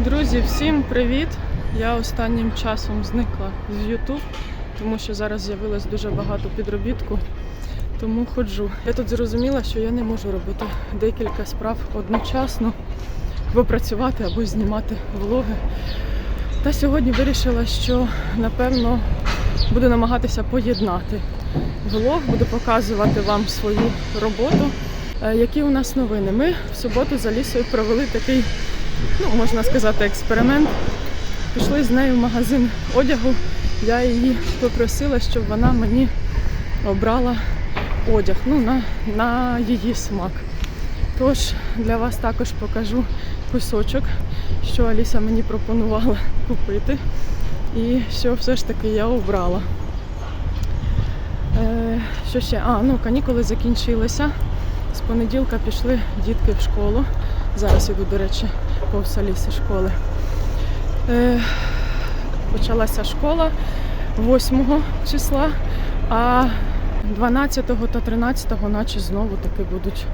Друзі, всім привіт! Я останнім часом зникла з YouTube, тому що зараз з'явилось дуже багато підробітку, тому ходжу. Я тут зрозуміла, що я не можу робити декілька справ одночасно, або працювати, або знімати влоги. Та сьогодні вирішила, що напевно буду намагатися поєднати влог, буду показувати вам свою роботу. Е, Які у нас новини? Ми в суботу за лісою провели такий ну, можна сказати, експеримент. Пішли з нею в магазин одягу. Я її попросила, щоб вона мені обрала одяг ну, на, на її смак. Тож для вас також покажу кусочок, що Аліса мені пропонувала купити. І що все ж таки я обрала. Е, що ще? А, ну канікули закінчилися. З понеділка пішли дітки в школу. Зараз іду, до речі, повз Аліси школи. Е, почалася школа 8 числа, а 12 та 13 наче знову таки будуть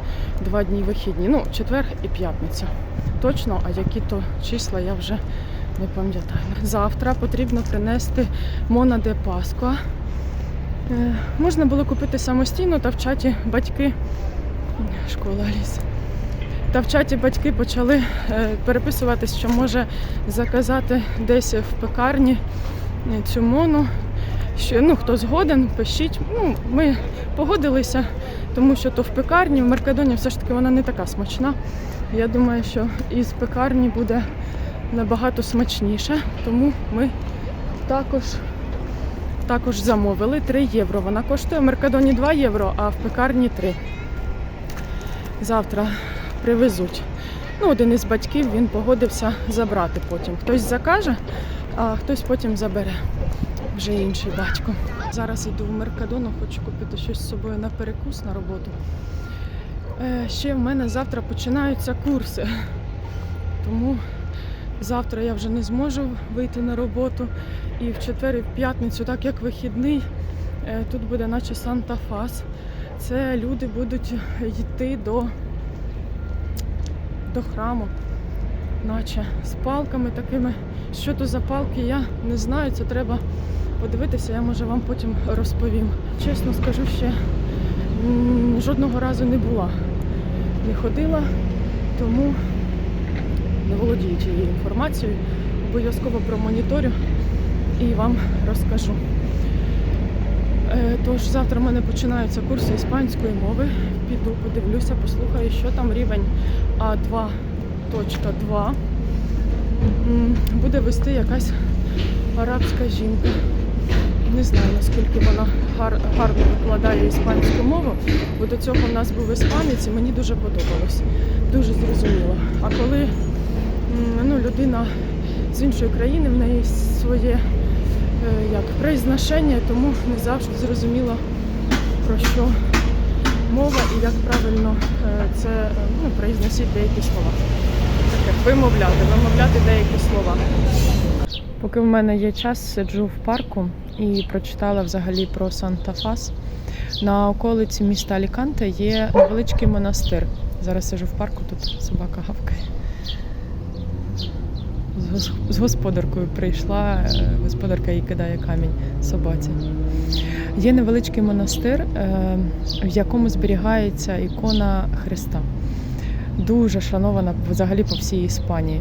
два дні вихідні. Ну, четвер і п'ятниця. Точно, а які то числа я вже не пам'ятаю. Завтра потрібно принести Мона де Пасква. Е, можна було купити самостійно, та в чаті батьки. Школа Аліси. Та в чаті батьки почали е, переписуватись, що може заказати десь в пекарні е, цю мону. Що, ну, хто згоден, пишіть. Ну, ми погодилися, тому що то в пекарні, в Меркадоні все ж таки вона не така смачна. Я думаю, що із пекарні буде набагато смачніше, тому ми також, також замовили 3 євро. Вона коштує в Меркадоні 2 євро, а в пекарні 3. Завтра привезуть. Ну, один із батьків він погодився забрати потім. Хтось закаже, а хтось потім забере. Вже інший батько. Зараз йду в Меркадону, хочу купити щось з собою на перекус на роботу. Е, ще в мене завтра починаються курси. Тому завтра я вже не зможу вийти на роботу. І в четвер, і в п'ятницю, так як вихідний, е, тут буде наче Санта-Фас. Це люди будуть йти до до храму, наче з палками такими. Що то за палки, я не знаю. Це треба подивитися, я може вам потім розповім. Чесно скажу, ще жодного разу не була, не ходила, тому не володію цією інформацією. Обов'язково промоніторю і вам розкажу. Е, Тож завтра в мене починаються курси іспанської мови. Піду, подивлюся, послухаю, що там рівень А2.2. Буде вести якась арабська жінка. Не знаю, наскільки вона гар- гарно викладає іспанську мову, бо до цього в нас був іспанець і мені дуже подобалось. Дуже зрозуміло. А коли ну, людина з іншої країни, в неї своє як произношення, тому не завжди зрозуміло про що мова і як правильно е, це е, ну, произносити деякі слова. Таке вимовляти, вимовляти деякі слова. Поки в мене є час, сиджу в парку і прочитала взагалі про Санта-Фас. На околиці міста Аліканте є невеличкий монастир. Зараз сиджу в парку, тут собака гавкає. З господаркою прийшла, е, господарка їй кидає камінь собаці. Є невеличкий монастир, е, в якому зберігається ікона Христа. Дуже шанована взагалі по всій Іспанії.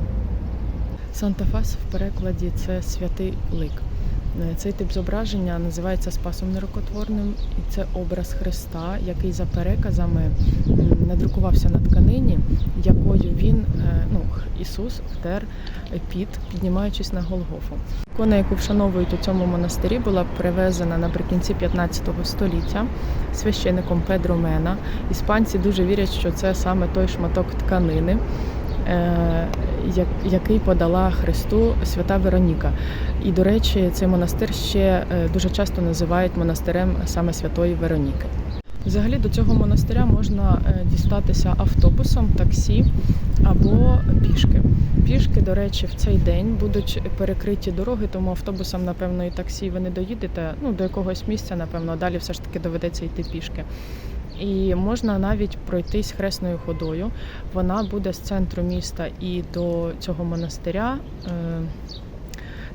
Санта-Фас в перекладі це святий лик. Е, Цей тип зображення називається Спасом нерукотворним, і це образ Христа, який за переказами надрукувався на тканині, якою він, е, ну, Ісус, втер піт, піднімаючись на Голгофу. Ікона, яку вшановують у цьому монастирі, була привезена наприкінці 15 століття священником Педро Мена. Іспанці дуже вірять, що це саме той шматок тканини, е, який подала Христу свята Вероніка. І, до речі, цей монастир ще е, дуже часто називають монастирем саме святої Вероніки. Взагалі до цього монастиря можна е, дістатися автобусом, таксі або пішки. Пішки, до речі, в цей день будуть перекриті дороги, тому автобусом, напевно, і таксі ви не доїдете. Ну, до якогось місця, напевно, далі все ж таки доведеться йти пішки. І можна навіть пройтись хресною ходою. Вона буде з центру міста і до цього монастиря. Е,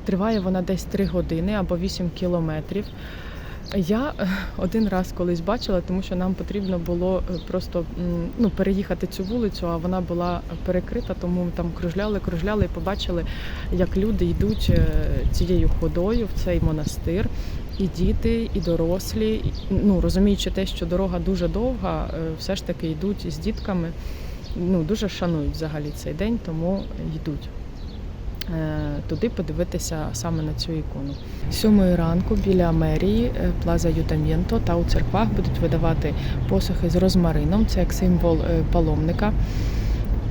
Триває вона десь 3 години або 8 кілометрів. Я е, один раз колись бачила, тому що нам потрібно було е, просто ну, переїхати цю вулицю, а вона була перекрита, тому там кружляли, кружляли і побачили, як люди йдуть цією ходою в цей монастир. І діти, і дорослі, ну розуміючи те, що дорога дуже довга, е, все ж таки йдуть з дітками. Ну дуже шанують взагалі цей день, тому йдуть е, туди подивитися саме на цю ікону. Сьомої ранку біля мерії е, Плаза Ютамєнто та у церквах будуть видавати посухи з розмарином. Це як символ паломника.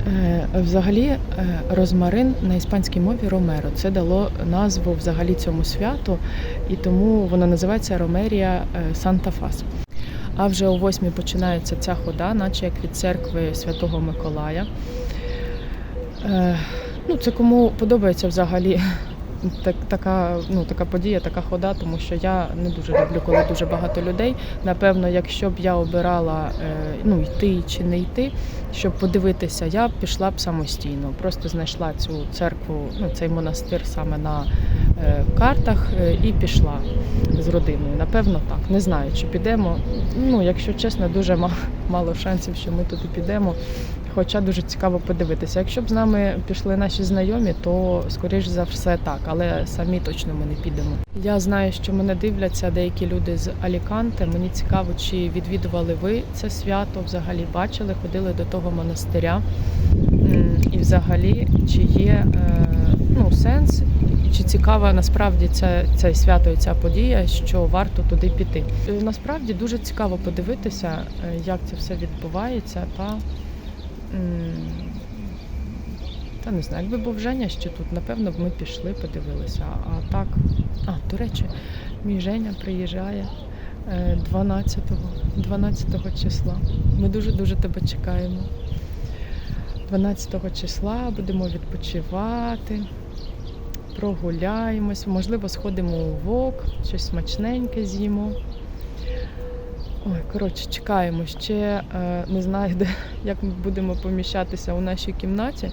Е, Взагалі, е, розмарин на іспанській мові ромеро. Це дало назву взагалі цьому святу, і тому воно називається Ромерія е, Санта Фас. А вже о восьмій починається ця хода, наче як від церкви Святого Миколая. Ну, це кому подобається взагалі так, така, ну, така подія, така хода, тому що я не дуже люблю, коли дуже багато людей. Напевно, якщо б я обирала е, ну, йти чи не йти, щоб подивитися, я б пішла б самостійно. Просто знайшла цю церкву, ну, цей монастир саме на е, картах е, і пішла з родиною. Напевно, так. Не знаю, чи підемо. Ну, якщо чесно, дуже ма- мало шансів, що ми туди підемо. Хоча дуже цікаво подивитися. Якщо б з нами пішли наші знайомі, то скоріш за все так, але самі точно ми не підемо. Я знаю, що мене дивляться деякі люди з Аліканте. Мені цікаво, чи відвідували ви це свято, взагалі бачили, ходили до того монастиря. І взагалі, чи є е, ну, сенс, чи цікава насправді це, це свято і ця подія, що варто туди піти. Насправді дуже цікаво подивитися, е, як це все відбувається та. Та не знаю, якби був Женя ще тут, напевно б ми пішли, подивилися. А так, а, до речі, мій Женя приїжджає е, 12-го, 12 числа. Ми дуже-дуже тебе чекаємо. 12 числа будемо відпочивати, прогуляємось, можливо, сходимо у вок, щось смачненьке з'їмо. Ой, коротше, чекаємо. Ще е, не знаю, де, як ми будемо поміщатися у нашій кімнаті,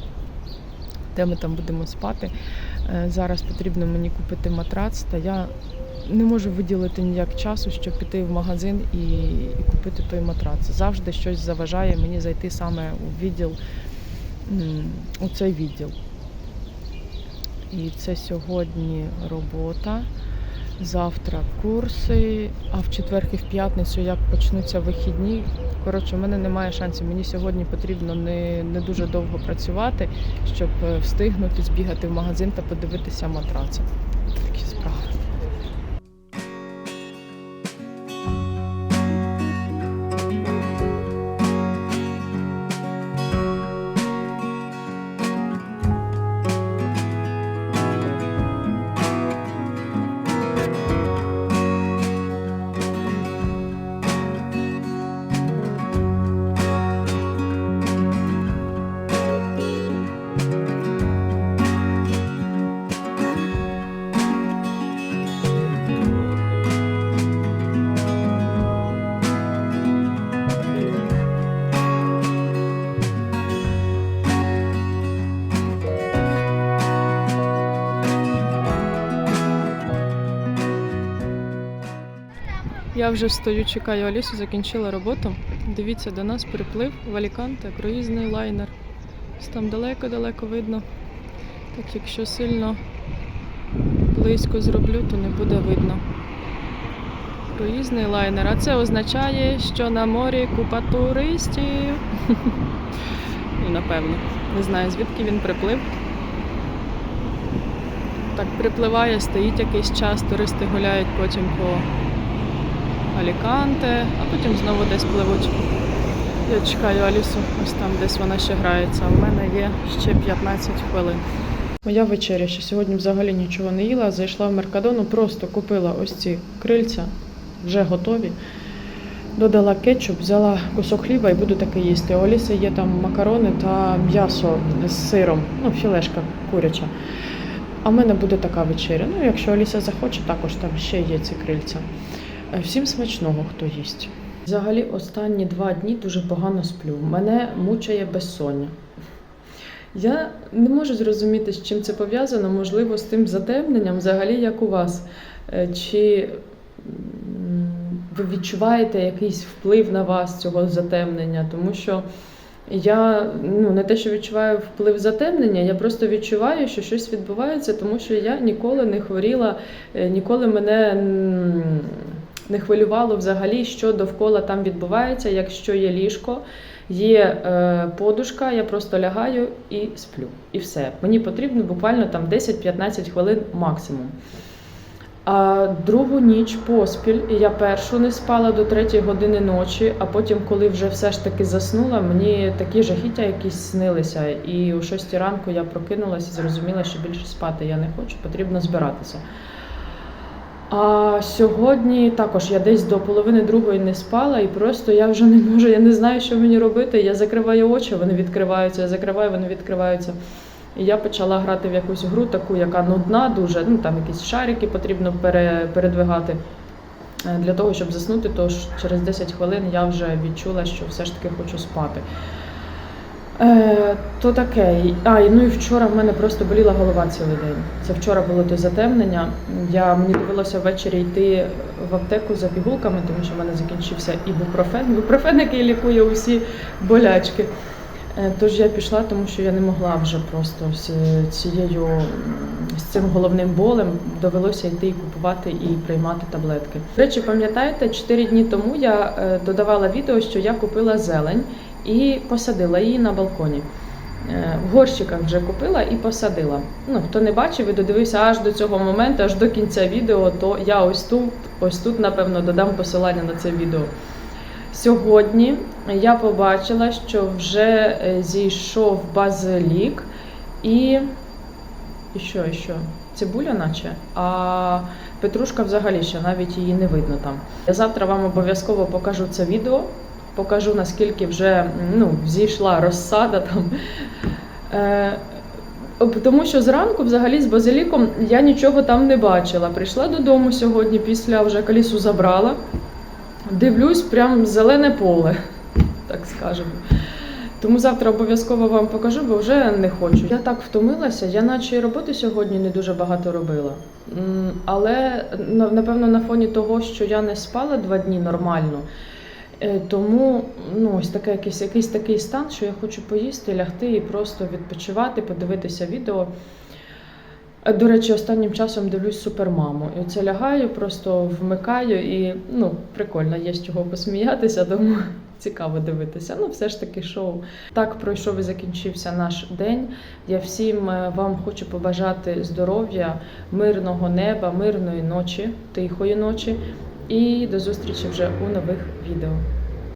де ми там будемо спати. Е, зараз потрібно мені купити матрац, та я не можу виділити ніяк часу, щоб піти в магазин і, і купити той матрац. Завжди щось заважає мені зайти саме у відділ, у цей відділ. І це сьогодні робота. Завтра курси, а в четвер і в п'ятницю як почнуться вихідні. Коротше, в мене немає шансів. Мені сьогодні потрібно не, не дуже довго працювати, щоб е, встигнути збігати в магазин та подивитися матраци. Такі справи. Я вже стою, чекаю Алісу, закінчила роботу. Дивіться, до нас приплив в Аліканте круїзний лайнер. Ось Там далеко-далеко видно. Так якщо сильно близько зроблю, то не буде видно. Круїзний лайнер. А це означає, що на морі купа туристів. Ну, напевно. Не знаю, звідки він приплив. Так припливає, стоїть якийсь час, туристи гуляють потім по Аліканте, а потім знову десь пливуть. Я чекаю Алісу, ось там десь вона ще грається. У мене є ще 15 хвилин. Моя вечеря, що сьогодні взагалі нічого не їла, зайшла в Меркадону, просто купила ось ці крильця, вже готові. Додала кетчуп, взяла кусок хліба і буду таке їсти. У Аліси є там макарони та м'ясо з сиром, ну, філешка куряча. А в мене буде така вечеря. Ну, якщо Аліса захоче, також там ще є ці крильця. Е, Всім смачного, хто їсть. Взагалі, останні два дні дуже погано сплю. Мене мучає безсоння. Я не можу зрозуміти, з чим це пов'язано, можливо, з тим затемненням, взагалі, як у вас. Е, Чи ви відчуваєте якийсь вплив на вас цього затемнення? Тому що я ну, не те, що відчуваю вплив затемнення, я просто відчуваю, що щось відбувається, тому що я ніколи не хворіла, е, ніколи мене не хвилювало взагалі, що довкола там відбувається, якщо є ліжко. Є е, подушка, я просто лягаю і сплю. І все. Мені потрібно буквально там 10-15 хвилин максимум. А другу ніч поспіль, і я першу не спала до 3 години ночі, а потім, коли вже все ж таки заснула, мені такі жахіття якісь снилися. І о 6 ранку я прокинулася і зрозуміла, що більше спати я не хочу, потрібно збиратися. А сьогодні також я десь до половини другої не спала, і просто я вже не можу, я не знаю, що мені робити. Я закриваю очі, вони відкриваються, я закриваю, вони відкриваються. І я почала грати в якусь гру, таку, яка нудна, дуже, ну там якісь шарики потрібно пере, передвигати. Е, Для того, щоб заснути, тож через 10 хвилин я вже відчула, що все ж таки хочу спати. Е, то таке. А, і ну і вчора в мене просто боліла голова цілий день. Це вчора було те затемнення. Я, мені довелося ввечері йти в аптеку за пігулками, тому що в мене закінчився ібупрофен. Ібупрофен, який лікує усі болячки. Е, Тож я пішла, тому що я не могла вже просто з цією з цим головним болем довелося йти і купувати і приймати таблетки. До речі, пам'ятаєте, 4 дні тому я е, додавала відео, що я купила зелень і посадила її на балконі. Е, В горщиках вже купила і посадила. Ну, хто не бачив і додивився аж до цього моменту, аж до кінця відео, то я ось тут, ось тут, напевно, додам посилання на це відео. Сьогодні я побачила, що вже е, зійшов базилік і. І що, і що? Цибуля, наче, а петрушка взагалі ще навіть її не видно там. Я завтра вам обов'язково покажу це відео, покажу наскільки вже ну, зійшла розсада там. Е, тому що зранку, взагалі, з базиліком я нічого там не бачила. Прийшла додому сьогодні, після вже колісу забрала. Дивлюсь, прям зелене поле, так скажемо. Тому завтра обов'язково вам покажу, бо вже не хочу. Я так втомилася, я наче і роботи сьогодні не дуже багато робила. Але напевно на фоні того, що я не спала два дні нормально. Е, Тому ну, ось таке, якийсь, якийсь такий стан, що я хочу поїсти, лягти і просто відпочивати, подивитися відео. Е, До речі, останнім часом дивлюсь супермаму. І оце лягаю, просто вмикаю і ну, прикольно, є з чого посміятися, тому цікаво дивитися. Ну, все ж таки шоу. Так пройшов і закінчився наш день. Я всім е, вам хочу побажати здоров'я, мирного неба, мирної ночі, тихої ночі. І до зустрічі вже у нових відео.